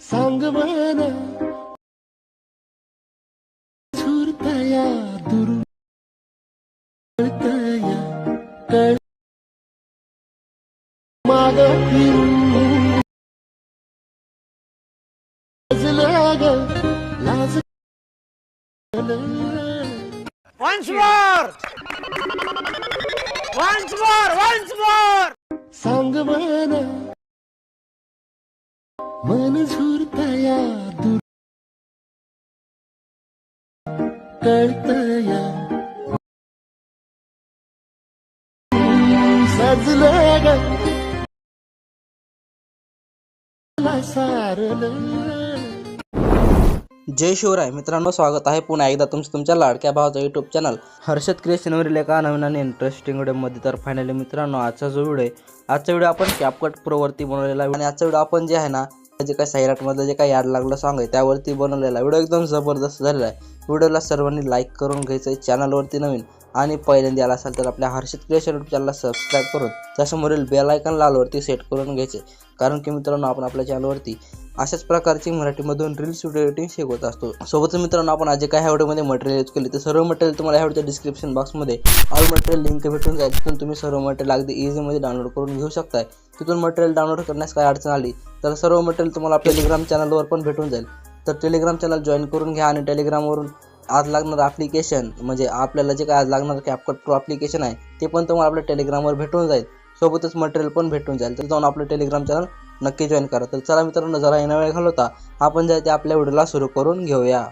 सांग मला झुरतया दूर कळतया कळ माग फिरून लाजलं ग लाज Once more! Once more! Once more! सांग मला मन झुरतया दूर कळतया सजलं ग. मला सारलं. जय शिवराय. मित्रांनो स्वागत आहे पुन्हा एकदा तुमचं तुमच्या लाडक्या भावाचा यूट्यूब चॅनल हर्षद क्रिएशनवरील एका नवीन आणि इंटरेस्टिंग व्हिडिओमध्ये तर फायनली मित्रांनो आजचा जो व्हिडिओ आहे आजचा व्हिडिओ आपण कॅपकट प्रोवरती बनवलेला आहे. आणि आजचा व्हिडिओ आपण जे आहे ना जे काही सायराटमधलं जे काही याड लागलं सॉंग आहे त्यावरती बनवलेला आहे व्हिडिओ एकदम जबरदस्त झालेला आहे. व्हिडिओला सर्वांनी लाईक करून घ्यायचं आहे. चॅनलवरती नवीन. आणि पहिल्यांदा आला असाल तर आपल्या हर्षित क्रिएशन यूट्यूब चॅनलला सबस्क्राईब करून त्यासमोरील बेल आयकन लालवरती सेट करून घ्यायचे. कारण की मित्रांनो आपण आपल्या चॅनलवरती अशाच प्रकारची मराठीमधून रील्स व्हिडिओ एडिटिंग शिकवत असतो. सोबतच मित्रांनो आपण आज जे काय ह्या व्हिडिओमध्ये मटेरियल यूज केले ते सर्व मटेरियल तुम्हाला ह्या व्हिडिओच्या डिस्क्रिप्शन बॉक्समध्ये ऑल मटेरियल लिंक भेटून जाईल. तिथून तुम्ही सर्व मटेरियल अगदी इझीमध्ये डाउनलोड करून घेऊ शकताय. तिथून मटेरियल डाउनलोड करण्यास काय अडचण आली तर सर्व मटेरियल तुम्हाला टेलिग्राम चॅनलवर पण भेटून जाईल. तर टेलिग्राम चॅनल जॉईन करून घ्या आणि टेलिग्रामवरून आज लागणारं ॲप्लिकेशन म्हणजे आपल्याला जे काय आज लागणार कॅपकट प्रो ॲप्लिकेशन आहे ते पण तुम्हाला आपल्या टेलिग्रामवर भेटून जाईल. सोबतच मटेरियल पण भेटून जाईल. तर जाऊन आपलं टेलिग्राम चॅनल नक्की जॉईन करा. तर चला मित्रांनो जरा येणं वेळ घालवता. आपण जे ते आपल्या व्हिडिओला सुरू करून घेऊया.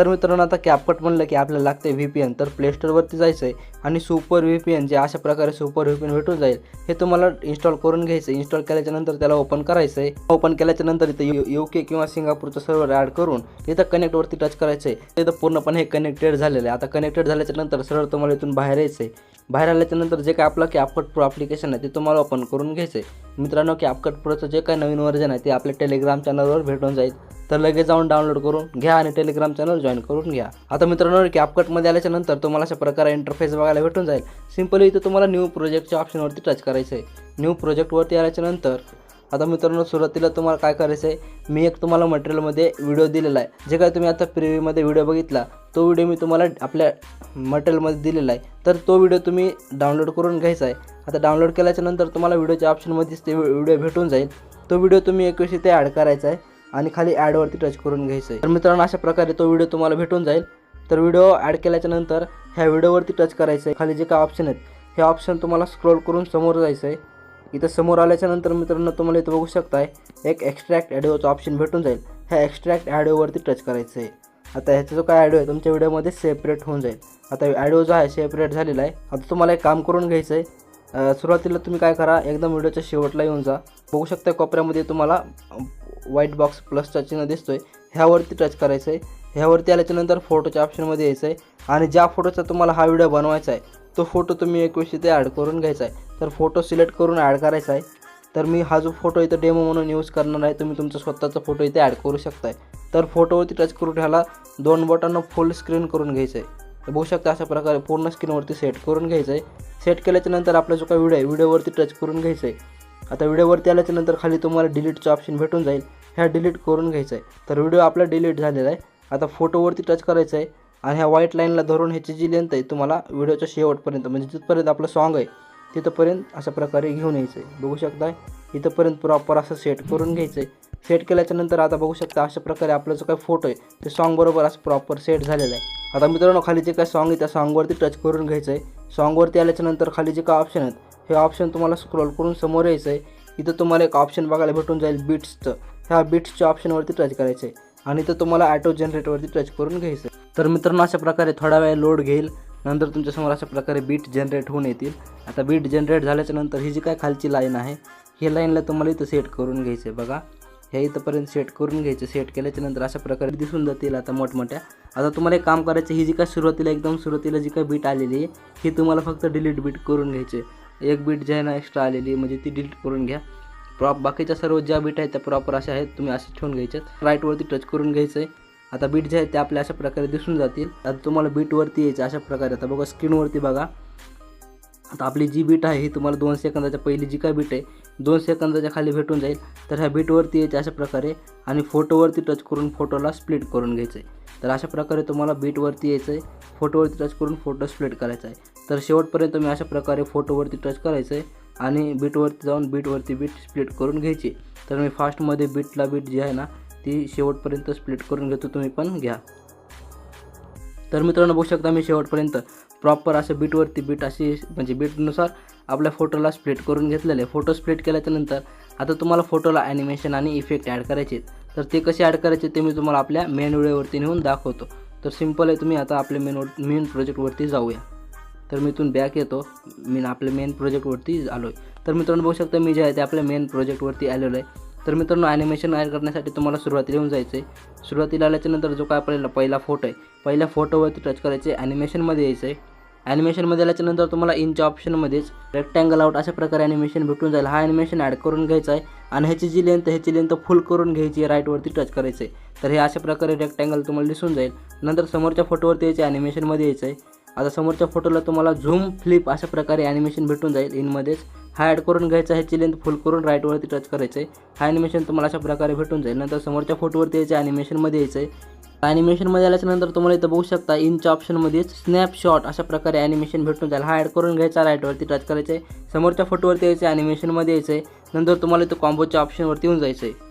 तर मित्रांनो आता कॅपकट म्हणलं की आपल्याला लागते व्ही पी एन तर प्लेस्टोरवरती जायचं आहे आणि सुपर व्ही पी एन जे अशा प्रकारे सुपर व्ही पी एन भेटून जाईल हे तुम्हाला इन्स्टॉल करून घ्यायचं इन्स्टॉल केल्याच्यानंतर त्याला ओपन करायचं आहे ओपन केल्याच्यानंतर इथं यू के किंवा सिंगापूरचं सर्व्हर ॲड करून इथं कनेक्टवरती टच करायचं आहे तिथं पूर्णपणे हे कनेक्टेड झालेलं आहे. आता कनेक्टेड झाल्याच्यानंतर सरळ तुम्हाला इथून बाहेर यायचं आहे बाहेर आल्याच्यानंतर जे काय आपलं कॅपकट प्रो ॲप्लिकेशन आहे ते तुम्हाला ओपन करून घ्यायचं आहे मित्रांनो कॅपकट प्रोचं जे काय नवीन वर्जन आहे ते आपल्या टेलिग्राम चॅनलवर भेटून जाईल. तर लगेच जाऊन डाउनलोड करून घ्या आणि टेलिग्राम चॅनल जॉईन करून घ्या. आता मित्रांनो कॅपकटमध्ये आल्याच्यानंतर तुम्हाला अशा प्रकारे इंटरफेस बघायला भेटून जाईल. सिम्पली इथं तुम्हाला न्यू प्रोजेक्टच्या ऑप्शनवरती टच करायचं आहे न्यू प्रोजेक्टवरती आल्याच्यानंतर आता मित्रांनो सुरुवातीला तुम्हाला काय करायचं आहे? मी एक तुम्हाला मटेरियलमध्ये व्हिडिओ दिलेला आहे. जे काय तुम्ही आता प्रिव्ह्यूमध्ये व्हिडिओ बघितला तो व्हिडिओ मी तुम्हाला आपल्या मटेरियलमध्ये दिलेला आहे. तर तो व्हिडिओ तुम्ही डाउनलोड करून घ्यायचा आहे. आता डाउनलोड केल्याच्यानंतर तुम्हाला व्हिडिओच्या ऑप्शनमध्येच ते व्हिडिओ भेटून जाईल. तो व्हिडिओ तुम्ही एकवीस ते ॲड करायचा आहे आणि खाली ॲडवरती टच करून घ्यायचं आहे. तर मित्रांनो अशा प्रकारे तो व्हिडिओ तुम्हाला भेटून जाईल. तर व्हिडिओ ॲड केल्याच्यानंतर ह्या व्हिडिओवरती टच करायचं आहे. खाली जे काय ऑप्शन आहेत हे ऑप्शन तुम्हाला स्क्रोल करून समोर जायचं आहे. इथं समोर आल्याच्यानंतर मित्रांनो तुम्हाला इथं बघू शकताय एक एक्स्ट्रॅक्ट ॲडिओचं ऑप्शन भेटून जाईल. ह्या एक्स्ट्रॅक्ट ॲडिओवरती टच करायचं आहे आता ह्याचा जो काय ॲडिओ आहे तुमच्या व्हिडिओमध्ये सेपरेट होऊन जाईल. आता ॲडिओ जो आहे सेपरेट झालेला आहे. आता तुम्हाला एक काम करून घ्यायचं आहे सुरुवातीला तुम्ही काय करा एकदम व्हिडिओच्या शेवटला येऊन जा. बघू शकता कोपऱ्यामध्ये तुम्हाला व्हाईट बॉक्स प्लसचा चिन्ह दिसतोय. ह्यावरती टच करायचं आहे ह्यावरती आल्याच्यानंतर फोटोच्या ऑप्शनमध्ये यायचं आहे आणि ज्या फोटोचा तुम्हाला हा व्हिडिओ बनवायचा आहे तो फोटो तुम्ही एक वेळेस इथे ॲड करून घ्यायचा आहे. तर फोटो सिलेक्ट करून ॲड करायचा आहे. तर मी हा जो फोटो इथं डेमो म्हणून यूज करणार आहे तुम्ही तुमचा स्वतःचा फोटो इथे ॲड करू शकताय. तर फोटोवरती टच करून ह्याला दोन बटन फुल स्क्रीन करून घ्यायचं आहे बघू शकता अशा प्रकारे पूर्ण स्क्रीनवरती सेट करून घ्यायचं आहे सेट केल्याच्यानंतर आपला जो काही व्हिडिओ आहे व्हिडिओवरती टच करून घ्यायचं आहे आता व्हिडिओवरती आल्याच्यानंतर खाली तुम्हाला डिलीटचं ऑप्शन भेटून जाईल. ह्या डिलीट करून घ्यायचं आहे तर व्हिडिओ आपला डिलीट झालेला आहे. आता फोटोवरती टच करायचं आहे आणि ह्या व्हाईट लाईनला धरून ह्याची जी लेंथ आहे तुम्हाला व्हिडिओच्या शेवटपर्यंत म्हणजे जिथपर्यंत आपलं सॉन्ग आहे तिथंपर्यंत अशा प्रकारे घेऊन यायचं आहे बघू शकताय इथंपर्यंत प्रॉपर असं सेट करून घ्यायचं आहे सेट केल्याच्यानंतर आता बघू शकता अशा प्रकारे आपला जो काही फोटो आहे ते सॉन्ग बरोबर असं प्रॉपर सेट झालेलं आहे. आता मित्रांनो खाली जे काय सॉन्ग आहे त्या सॉन्गवरती टच करून घ्यायचं आहे सॉन्गवरती आल्याच्यानंतर खाली जे काय ऑप्शन आहेत हे ऑप्शन तुम्हाला स्क्रोल करून समोर यायचं आहे इथं तुम्हाला एक ऑप्शन बघायला भेटून जाईल बीट्सचं ह्या बीट्सच्या ऑप्शनवरती टच करायचं आहे आणि इथं तुम्हाला ॲटो जनरेटवरती टच करून घ्यायचं आहे तर मित्रांनो अशा प्रकारे थोडा वेळ लोड घेईल. नंतर तुमच्यासमोर अशा प्रकारे बीट जनरेट होऊन येतील. आता बीट जनरेट झाल्याच्यानंतर ही जी काय खालची लाईन आहे ही लाईनला तुम्हाला इथं सेट करून घ्यायचं आहे बघा. ह्या इथंपर्यंत सेट करून घ्यायचं. सेट केल्याच्यानंतर अशा प्रकारे दिसून जातील आता मोठमोठ्या. आता तुम्हाला एक काम करायचं ही जी काय सुरुवातीला एकदम सुरुवातीला जी काय बीट आलेली आहे ही तुम्हाला फक्त डिलीट बीट करून घ्यायची एक बीट जी आहे ना एक्स्ट्रा आलेली आहे म्हणजे ती डिलीट करून घ्या. प्रॉप बाकीच्या सर्व ज्या बीट आहेत त्या प्रॉपर अशा आहेत तुम्ही असे ठेवून घ्यायच्यात. राईटवरती टच करून घ्यायचं आहे आता बीट जे आहेत ते आपल्या अशा प्रकारे दिसून जातील. आता तुम्हाला बीटवरती यायचं अशा प्रकारे. आता बघा स्क्रीनवरती बघा. आता आपली जी बीट आहे ही तुम्हाला दोन सेकंदाच्या पहिली जी काय बीट आहे दोन सेकंदाच्या खाली भेटून जाईल. तर ह्या बीटवरती यायचे अशा प्रकारे. आणि फोटोवरती टच करून फोटोला स्प्लिट करून घ्यायचं आहे तर अशा प्रकारे तुम्हाला बीटवरती यायचं आहे फोटोवरती टच करून फोटो स्प्लिट करायचा आहे तर शेवटपर्यंत तुम्ही अशा प्रकारे फोटोवरती टच करायचं आहे आणि बीटवरती जाऊन बीटवरती बीट स्प्लिट करून घ्यायची. तर मी फास्टमध्ये बीटला बीट जी आहे ना ती शेवटपर्यंत स्प्लिट करून घेतो तुम्ही पण घ्या. तर मित्रांनो बघू शकता मी शेवटपर्यंत प्रॉपर असं बीटवरती बीट अशी म्हणजे बीटनुसार आपल्या फोटोला स्प्लिट करून घेतलेले. आहे फोटो स्प्लिट केल्याच्यानंतर आता तुम्हाला फोटोला ॲनिमेशन आणि इफेक्ट ॲड करायचे तर ते कसे ॲड करायचे ते मी तुम्हाला आपल्या मेन व्हिडिओवरती नेऊन दाखवतो. तर सिंपल आहे तुम्ही आता आपल्या मेन मेन प्रोजेक्टवरती जाऊया. तर मी इथून बॅक येतो. मी आपल्या मेन प्रोजेक्टवरती आलो आहे तर मित्रांनो बघू शकता मी जे आहे ते आपल्या मेन प्रोजेक्टवरती आलेलो आहे. तर मित्रांनो ॲनिमेशन ॲड करण्यासाठी तुम्हाला सुरुवातीला येऊन जायचं आहे सुरुवातीला आल्याच्यानंतर जो काय आपल्याला पहिला फोटो आहे पहिल्या फोटोवरती टच करायचे ॲनिमेशनमध्ये यायचं आहे ॲनिमेशनमध्ये आल्याच्यानंतर तुम्हाला इंच्या ऑप्शनमध्येच रेक्टँगल आउट अशा प्रकारे ॲनिमेशन भेटून जाईल. हा ॲनिमेशन ॲड करून घ्यायचा आहे आणि ह्याची जी लेंथ ह्याची लेंथ फुल करून घ्यायची आहे राईटवरती टच करायचं आहे तर हे अशा प्रकारे रेक्टँगल तुम्हाला दिसून जाईल. नंतर समोरच्या फोटोवरती यायचे ॲनिमेशनमध्ये यायचं आहे आता समोरच्या फोटोला तुम्हाला झूम फ्लिप अशा प्रकारे ॲनिमेशन भेटून जाईल. इनमध्येच हा ॲड करून घ्यायचा ह्याची लेंथ फुल करून राईटवरती टच करायचं आहे हा ॲनिमेशन तुम्हाला अशा प्रकारे भेटून जाईल. नंतर समोरच्या फोटोवरती यायचं ॲनिमेशनमध्ये यायचं आहे ॲनिमेशनमध्ये आल्याच्यानंतर तुम्हाला इथं बघू शकता इनच्या ऑप्शनमध्येच स्नॅपशॉट अशा प्रकारे ॲनिमेशन भेटून जाईल. हा ॲड करून घ्यायचा राईटवरती टच करायचं आहे समोरच्या फोटोवरती यायचं ॲनिमेशनमध्ये यायचं आहे नंतर तुम्हाला इथं कॉम्बोच्या ऑप्शनवरती येऊन जायचं आहे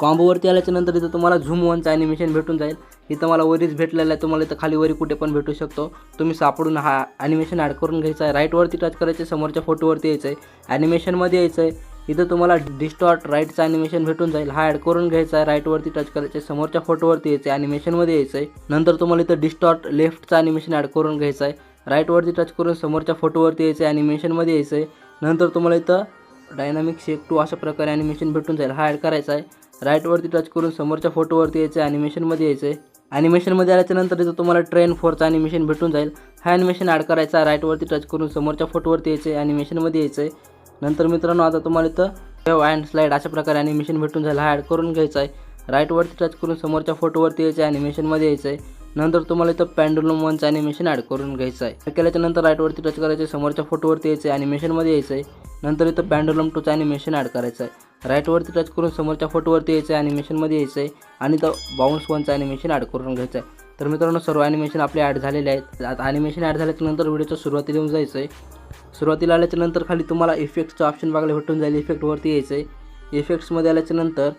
कॉम्बोवरती आल्याच्यानंतर इथं तुम्हाला झूम वनचं ॲनिमेशन भेटून जाईल. इथं मला वरीच भेटलेलं आहे तुम्हाला इथं खाली वरी कुठे पण भेटू शकतो. तुम्ही सापडून हा ॲनिमेशन ॲड करून घ्यायचा आहे. राईटवरती टच करायचं आहे समोरच्या फोटोवरती यायचं आहे. ॲनिमेशनमध्ये यायचं आहे. इथं तुम्हाला डिस्टॉर्ट राईटचं ॲनिमेशन भेटून जाईल. हा ॲड करून घ्यायचा आहे राईटवरती टच करायचं आहे समोरच्या फोटोवरती यायचं आहे ॲनिमेशनमध्ये यायचं आहे. नंतर तुम्हाला इथं डिस्टॉर्ट लेफ्टचं ॲनिमेशन ॲड करून घ्यायचं आहे. राईटवरती टच करून समोरच्या फोटोवरती यायचं आहे ॲनिमेशनमध्ये यायचं आहे. नंतर तुम्हाला इथं डायनामिक शेक टू अशा प्रकारे ॲनिमेशन भेटून जाईल. हा ॲड करायचा आहे. राईटवरती टच करून समोरच्या फोटोवरती यायचं आहे ॲनिमेशनमध्ये यायचं आहे ॲनिमेशनमध्ये आल्याच्यानंतर इथं तुम्हाला ट्रेन फोरचं ॲनिमेशन भेटून जाईल. हा ॲनिमेशन ॲड करायचा राईटवरती टच करून समोरच्या फोटोवरती यायचं आहे ॲनिमेशनमध्ये यायचं आहे नंतर मित्रांनो आता तुम्हाला इथं वेव अँड स्लाईड अशा प्रकारे ॲनिमेशन भेटून जाईल. हा ॲड करून घ्यायचा आहे राईटवरती टच करून समोरच्या फोटोवरती यायचं आहे ॲनिमेशनमध्ये यायचं आहे नंतर तुम्हाला इथं पॅन्डुलम वनचं ॲनिमेशन ॲड करून घ्यायचं आहे. केल्याच्यानंतर राईटवरती टच करायचं आहे समोरच्या फोटोवरती यायचं आहे ॲनिमेशनमध्ये यायचं आहे नंतर इथं पॅन्डुलम टूचं ॲनिमेशन ॲड करायचं आहे. राईटवरती टच करून समोरच्या फोटोवरती यायचं आहे ॲनिमेशनमध्ये यायचं आहे आणि तर बाउन्स वनचं ॲनिमेशन ॲड करून घ्यायचं आहे तर मित्रांनो सर्व ॲनिमेशन आपले ॲड झालेले आहेत. आता ॲनिमेशन ॲड झाल्याच्यानंतर व्हिडिओच्या सुरुवातीला येऊन जायचं आहे सुरुवातीला आल्याच्यानंतर खाली तुम्हाला इफेक्टचं ऑप्शन बघायला भेटून जाईल. इफेक्टवरती यायचं आहे इफेक्ट्समध्ये आल्याच्यानंतर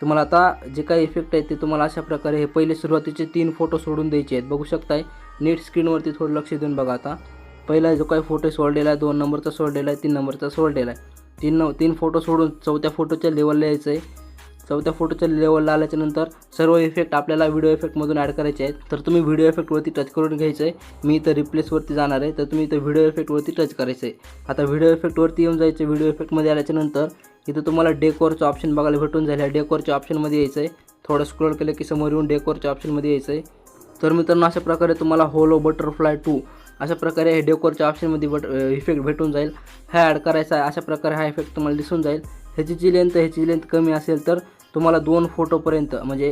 तुम्हाला आता जे काही इफेक्ट आहेत ते तुम्हाला अशा प्रकारे हे पहिले सुरुवातीचे तीन फोटो सोडून द्यायचे आहेत. बघू शकताय नीट स्क्रीनवरती थोडं लक्ष देऊन बघा आता. पहिला जो काही फोटो सोडलेला आहे दोन नंबरचा सोडलेला आहे तीन नंबरचा सोडलेला आहे. तीन न तीन फोटो सोडून चौथ्या फोटोच्या लेवलला यायचं आहे चौथ्या फोटोच्या लेवलला आल्याच्यानंतर सर्व इफेक्ट आपल्याला व्हिडिओ इफेक्टमधून ॲड करायचे आहेत. तर तुम्ही व्हिडिओ इफेक्टवरती टच करून घ्यायचं आहे मी इथं रिप्लेसवरती जाणार आहे. तर तुम्ही इथं व्हिडिओ इफेक्टवरती टच करायचं आहे आता व्हिडिओ इफेक्टवरती येऊन जायचं. व्हिडिओ इफेक्टमध्ये आल्याच्यानंतर इथं तुम्हाला डेकोरचं ऑप्शन बघायला भेटून जाईल. ह्या डेकोरच्या ऑप्शनमध्ये यायचं आहे थोडं स्क्रोल केलं की समोर येऊन डेकोरच्या ऑप्शनमध्ये यायचं आहे तर मित्रांनो अशा प्रकारे तुम्हाला होलो बटरफ्लाय टू अशा प्रकारे हे डेकोरच्या ऑप्शनमध्ये बट इफेक्ट भेटून जाईल. हा ॲड करायचा आहे. अशा प्रकारे हा इफेक्ट तुम्हाला दिसून जाईल. ह्याची जी लेंथ ह्याची लेंथ कमी असेल तर तुम्हाला दोन फोटोपर्यंत म्हणजे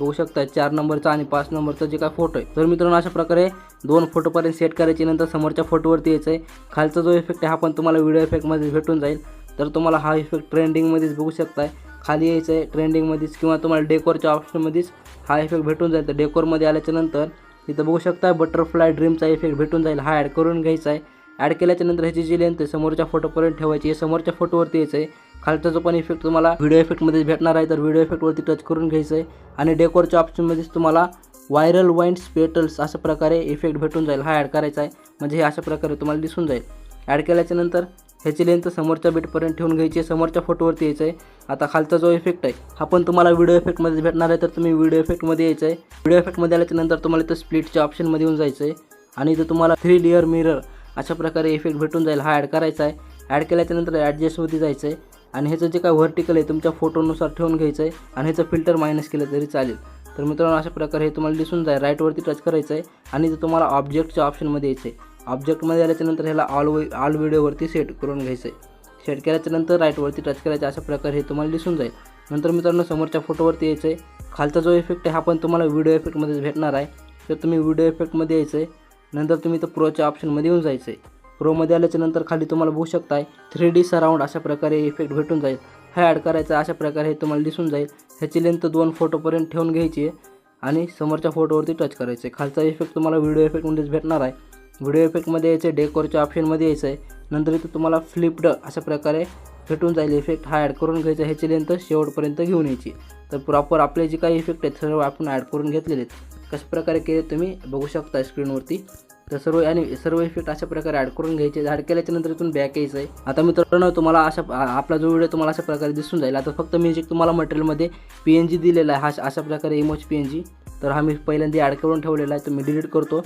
बघू शकता चार नंबरचा आणि पाच नंबरचा जे काय फोटो आहे. तर मित्रांनो अशा प्रकारे दोन फोटोपर्यंत सेट करायची. नंतर समोरच्या फोटोवरती यायचं आहे. खालचा जो इफेक्ट आहे हा पण तुम्हाला व्हिडिओ इफेक्टमध्ये भेटून जाईल. तर तुम्हाला हा इफेक्ट ट्रेंडिंगमध्येच बघू शकताय. खाली यायचं आहे ट्रेंडिंगमध्येच किंवा तुम्हाला डेकोरच्या ऑप्शनमध्येच हा इफेक्ट भेटून जाईल. तर डेकोरमध्ये आल्याच्यानंतर इथं बघू शकता बटरफ्लाय ड्रीमचा इफेक्ट भेटून जाईल. हा ॲड करून घ्यायचा आहे. ॲड केल्याच्यानंतर ह्याची जी लेंथ आहे समोरच्या फोटोपर्यंत ठेवायची आहे. समोरच्या फोटोवरती यायचं आहे. खालचा जो पण इफेक्ट तुम्हाला व्हिडिओ इफेक्टमध्येच भेटणार आहे तर व्हिडिओ इफेक्टवरती टच करून घ्यायचं आहे आणि डेकोरच्या ऑप्शनमध्येच तुम्हाला व्हायरल वाईंड स्पेटल्स अशा प्रकारे इफेक्ट भेटून जाईल हा ॲड करायचा आहे. म्हणजे हे अशा प्रकारे तुम्हाला दिसून जाईल. ॲड केल्याच्यानंतर ह्याची लेंथ समोरच्या बेटपर्यंत ठेवून घ्यायची आहे समोरच्या फोटोवरती यायचं आहे आता खालचा जो इफेक्ट आहे हा पण तुम्हाला व्हिडिओ इफेक्टमध्ये भेटणार आहे तर तुम्ही व्हिडिओ इफेक्टमध्ये यायचं आहे व्हिडिओ इफेक्टमध्ये आल्याच्यानंतर तुम्हाला इथं स्प्लिटच्या ऑप्शनमध्ये येऊन जायचं आहे आणि इथं तुम्हाला थ्री लेअर मिरर अशा प्रकारे इफेक्ट भेटून जाईल हा ॲड करायचा आहे. ॲड केल्याच्यानंतर ॲडजस्टमध्ये जायचं आहे आणि ह्याचं जे काय व्हर्टिकल आहे तुमच्या फोटोनुसार ठेवून घ्यायचं आहे आणि ह्याचं फिल्टर मायनस केलं तरी चालेल. तर मित्रांनो अशा प्रकारे हे तुम्हाला दिसून जाईल. राईटवरती टच करायचं आहे आणि इथं तुम्हाला ऑब्जेक्टच्या ऑप्शनमध्ये यायचं आहे ऑब्जेक्टमध्ये आल्याच्यानंतर ह्याला ऑल वे ऑल व्हिडिओवरती सेट करून घ्यायचं आहे सेट केल्याच्यानंतर राईटवरती टच करायचं अशा प्रकारे हे तुम्हाला दिसून जाईल. नंतर मित्रांनो समोरच्या फोटोवरती यायचं आहे खालचा जो इफेक्ट आहे हा पण तुम्हाला व्हिडिओ इफेक्टमध्येच भेटणार आहे. तर तुम्ही व्हिडिओ इफेक्टमध्ये यायचं आहे नंतर तुम्ही तर प्रोच्या ऑप्शनमध्ये येऊन जायचं आहे प्रोमध्ये आल्याच्यानंतर खाली तुम्हाला बघू शकताय थ्री डी सराउंड अशा प्रकारे इफेक्ट भेटून जाईल. हा ॲड करायचा अशा प्रकारे हे तुम्हाला दिसून जाईल. ह्याची लेंथ दोन फोटोपर्यंत ठेवून घ्यायची आहे आणि समोरच्या फोटोवरती टच करायचं आहे. खालचा इफेक्ट तुम्हाला व्हिडिओ इफेक्टमध्येच भेटणार आहे. व्हिडिओ इफेक्टमध्ये यायचं आहे डेकोरच्या ऑप्शनमध्ये यायचं आहे. नंतर इथं तुम्हाला फ्लिप्ड अशा प्रकारे भेटून जाईल इफेक्ट हा ॲड करून घ्यायचा ह्याची लेंथ शेवटपर्यंत घेऊन यायची तर प्रॉपर आपले जे काही इफेक्ट आहेत सर्व आपण ॲड करून घेतलेले आहेत. कशाप्रकारे केले तुम्ही बघू शकता स्क्रीनवरती तर सर्व आणि सर्व इफेक्ट अशा प्रकारे ॲड करून घ्यायचे. ॲड केल्याच्यानंतर इथून बॅक यायचं आहे. आता मित्रांनो तुम्हाला अशा आपला जो व्हिडिओ तुम्हाला अशा प्रकारे दिसून जाईल. आता फक्त मी जे तुम्हाला मटेरियलमध्ये पी एन जी दिलेला आहे. हा अशा प्रकारे इमोज पी एन जी तर हा मी पहिल्यांदा ॲड करून ठेवलेला आहे. तो मी डिलीट करतो.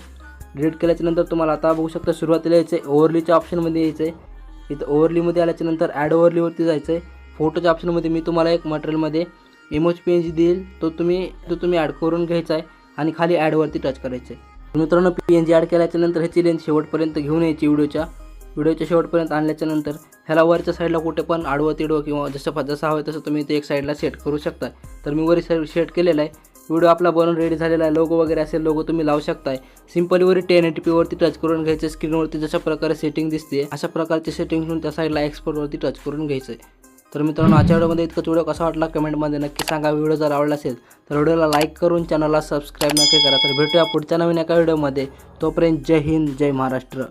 डिलीट केल्याच्यानंतर तुम्हाला आता बघू शकता सुरुवातीला यायचं आहे. ओव्हरलीच्या ऑप्शनमध्ये यायचं आहे. इथं ओव्हरलीमध्ये आल्याच्यानंतर ॲड ओव्हरलीवरती जायचं आहे. फोटोच्या ऑप्शनमध्ये मी तुम्हाला एक मटेरियलमध्ये इमोज पी एन जी देईल. तो तुम्ही तो तुम्ही ॲड करून घ्यायचा आहे. आणि खाली ॲडवरती टच करायचं आहे. मित्रांनो पी एन जी ॲड केल्याच्यानंतर ह्याची लेंथ शेवटपर्यंत घेऊन यायची व्हिडिओच्या. व्हिडिओच्या शेवटपर्यंत आणल्याच्या नंतर ह्याला वरच्या साईडला कुठे पण आडवं तिडवं किंवा जसं जसं हवं तसं तुम्ही ते एक साईडला सेट करू शकता. तर मी वरी साईड सेट केलेला आहे. व्हिडिओ आपला बनवून रेडी झालेला आहे. लोगो वगैरे असेल लोगो तुम्ही लावू शकताय. सिम्पली वरी टेन एटी पीवरती टच करून घ्यायचं. स्क्रीनवरती जशा प्रकारे सेटिंग दिसते अशा प्रकारची सेटिंग घेऊन त्या साईडला एक्सपोर्टवरती टच करून घ्यायचं आहे तर मित्रांनो आजच्या व्हिडिओमध्ये इतकंच. व्हिडिओ कसा वाटला कमेंटमध्ये नक्की सांगा. व्हिडिओ जर आवडला असेल तर व्हिडिओला लाईक करून चॅनलला सबस्क्राईब नक्की करा. तर भेटूया पुढच्या नवीन एका व्हिडिओमध्ये. तोपर्यंत जय हिंद जय महाराष्ट्र.